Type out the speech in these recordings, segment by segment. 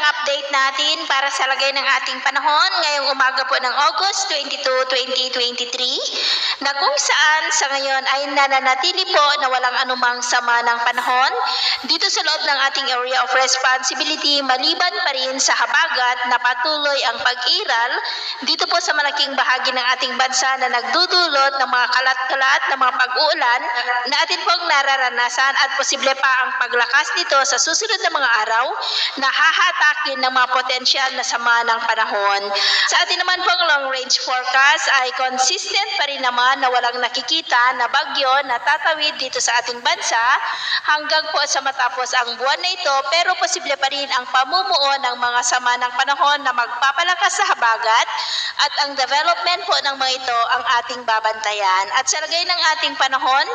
ang update natin para sa lagay ng ating panahon ngayong umaga po ng August 22, 2023 na kung saan sa ngayon ay nananatili po na walang anumang sama ng panahon dito sa loob ng ating area of responsibility maliban pa rin sa habagat na patuloy ang pag-iral dito po sa malaking bahagi ng ating bansa na nagdudulot ng mga kalat-kalat na mga pag-uulan na atin pong nararanasan at posible pa ang paglakas nito sa susunod na mga araw na hahatakin ng mga potensyal na sama ng panahon. Sa atin naman pong long range forecast ay consistent pa rin naman na walang nakikita na bagyo na tatawid dito sa ating bansa hanggang po sa matapos ang buwan na ito pero posible pa rin ang pamumuo ng mga sama ng panahon na magpapalakas sa habagat at ang development po ng mga ito ang ating babantayan. At sa lagay ng ating panahon,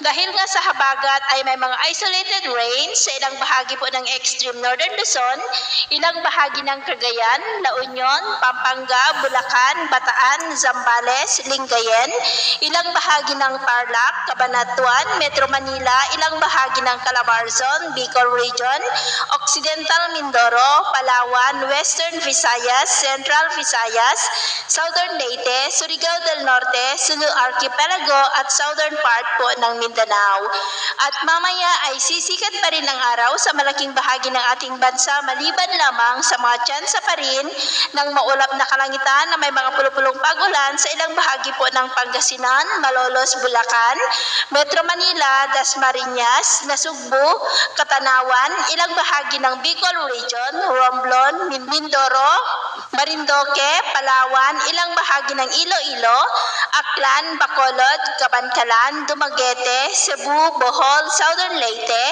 dahil nga sa habagat ay may mga isolated rains sa ilang bahagi po ng extreme northern Luzon, ilang bahagi ng Cagayan, La Union, Pampanga, Bulacan, Bataan, Zambales, Lingayen, ilang bahagi ng Tarlac, Cabanatuan, Metro Manila, ilang bahagi ng Calabarzon, Bicol Region, Occidental Mindoro, Palawan, Western Visayas, Central Visayas, Southern Leyte, Surigao del Norte, Sulu Archipelago at southern part po ng Mindanao. At mamaya ay sisikat pa rin ang araw sa malaking bahagi ng ating bansa maliban lamang sa mga tsansa pa rin ng maulap na kalangitan na may mga pulupulong pagulan sa ilang bahagi po ng Pangasinan, Malolos, Bulacan, Metro Manila, Dasmariñas, Nasugbu, Katanawan, ilang bahagi ng Bicol Region, Romblon, Min- Mindoro, Marindoque, Palawan, ilang bahagi ng Iloilo, Aklan, Bacolod, Cabancalan, Dumaguete, Cebu, Bohol, Southern Leyte,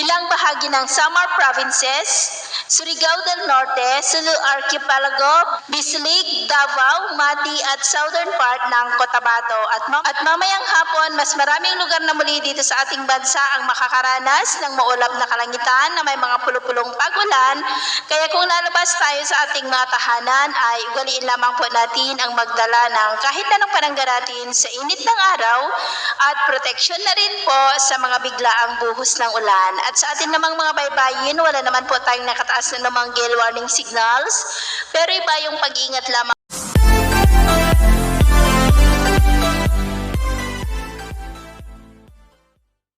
ilang bahagi ng Samar Provinces, Surigao del Norte, Sulu Archipelago, Bislig, Davao, Mati at southern part ng Cotabato. At, ma- at mamayang hapon, mas maraming lugar na muli dito sa ating bansa ang makakaranas ng maulap na kalangitan na may mga pulupulong pagulan. Kaya kung lalabas tayo sa ating mga tahanan ay ugaliin lamang po natin ang magdala ng kahit anong panangga natin sa init ng araw at proteksyon na rin po sa mga biglaang buhos ng ulan. At sa atin namang mga baybayin, wala naman po tayong nakataas na namang gale warning signals, pero iba yung pag-iingat lamang